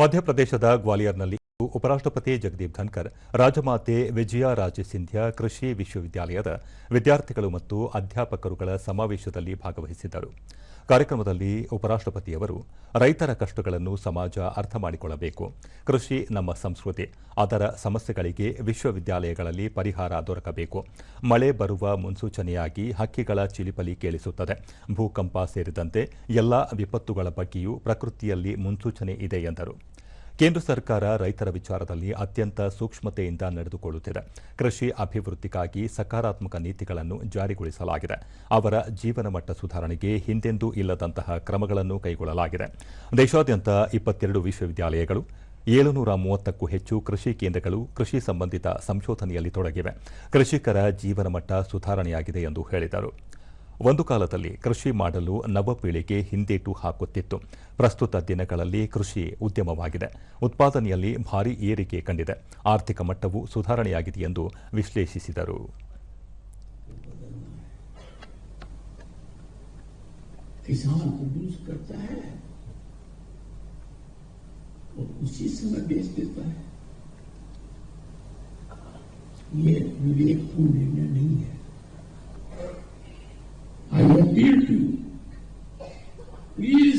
ಮಧ್ಯಪ್ರದೇಶದ ಗ್ವಾಲಿಯರ್ನಲ್ಲಿ ಉಪರಾಷ್ಟಪತಿ ಜಗದೀಪ್ ಧನ್ಕರ್, ರಾಜಮಾತೆ ವಿಜಯ ರಾಜೆ ಸಿಂಧ್ಯಾ ಕೃಷಿ ವಿಶ್ವವಿದ್ಯಾಲಯದ ವಿದ್ಯಾರ್ಥಿಗಳು ಮತ್ತು ಅಧ್ಯಾಪಕರುಗಳ ಸಮಾವೇಶದಲ್ಲಿ ಭಾಗವಹಿಸಿದ್ದರು. ಕಾರ್ಯಕ್ರಮದಲ್ಲಿ ಉಪರಾಷ್ಟಪತಿಯವರು ರೈತರ ಕಷ್ಟಗಳನ್ನು ಸಮಾಜ ಅರ್ಥ ಮಾಡಿಕೊಳ್ಳಬೇಕು. ಕೃಷಿ ನಮ್ಮ ಸಂಸ್ಕೃತಿ. ಅದರ ಸಮಸ್ಯೆಗಳಿಗೆ ವಿಶ್ವವಿದ್ಯಾಲಯಗಳಲ್ಲಿ ಪರಿಹಾರ ದೊರಕಬೇಕು. ಮಳೆ ಬರುವ ಮುನ್ಸೂಚನೆಯಾಗಿ ಹಕ್ಕಿಗಳ ಚಿಲಿಪಲಿ ಕೇಳಿಸುತ್ತದೆ. ಭೂಕಂಪ ಸೇರಿದಂತೆ ಎಲ್ಲಾ ವಿಪತ್ತುಗಳ ಬಗ್ಗೆಯೂ ಪ್ರಕೃತಿಯಲ್ಲಿ ಮುನ್ಸೂಚನೆ ಇದೆ ಎಂದರು. ಕೇಂದ್ರ ಸರ್ಕಾರ ರೈತರ ವಿಚಾರದಲ್ಲಿ ಅತ್ಯಂತ ಸೂಕ್ಷ್ಮತೆಯಿಂದ ನಡೆದುಕೊಳ್ಳುತ್ತಿದೆ. ಕೃಷಿ ಅಭಿವೃದ್ಧಿಗಾಗಿ ಸಕಾರಾತ್ಮಕ ನೀತಿಗಳನ್ನು ಜಾರಿಗೊಳಿಸಲಾಗಿದೆ. ಅವರ ಜೀವನ ಮಟ್ಟ ಸುಧಾರಣೆಗೆ ಹಿಂದೆಂದೂ ಇಲ್ಲದಂತಹ ಕ್ರಮಗಳನ್ನು ಕೈಗೊಳ್ಳಲಾಗಿದೆ. ದೇಶಾದ್ಯಂತ ಇಪ್ಪತ್ತೆರಡು ವಿಶ್ವವಿದ್ಯಾಲಯಗಳು, ಏಳುನೂರ ಮೂವತ್ತಕ್ಕೂ ಹೆಚ್ಚು ಕೃಷಿ ಕೇಂದ್ರಗಳು ಕೃಷಿ ಸಂಬಂಧಿತ ಸಂಶೋಧನೆಯಲ್ಲಿ ತೊಡಗಿವೆ. ಕೃಷಿಕರ ಜೀವನ ಮಟ್ಟ ಸುಧಾರಣೆಯಾಗಿದೆ ಎಂದು ಹೇಳಿದರು. ಒಂದು ಕಾಲದಲ್ಲಿ ಕೃಷಿ ಮಾಡಲು ನವಪೀಳಿಗೆ ಹಿಂದೇಟು ಹಾಕುತ್ತಿತ್ತು ಪ್ರಸ್ತುತ ದಿನಗಳಲ್ಲಿ ಕೃಷಿ ಉದ್ಯಮವಾಗಿದೆ ಉತ್ಪಾದನೆಯಲ್ಲಿ ಭಾರೀ ಏರಿಕೆ ಕಂಡಿದೆ ಆರ್ಥಿಕ ಮಟ್ಟವೂ ಸುಧಾರಣೆಯಾಗಿದೆ ಎಂದು ವಿಶ್ಲೇಷಿಸಿದರು किसान प्रोड्यूस करता है और उसी समय बेच देता है ये विवेकपूर्ण निर्णय नहीं है livre. E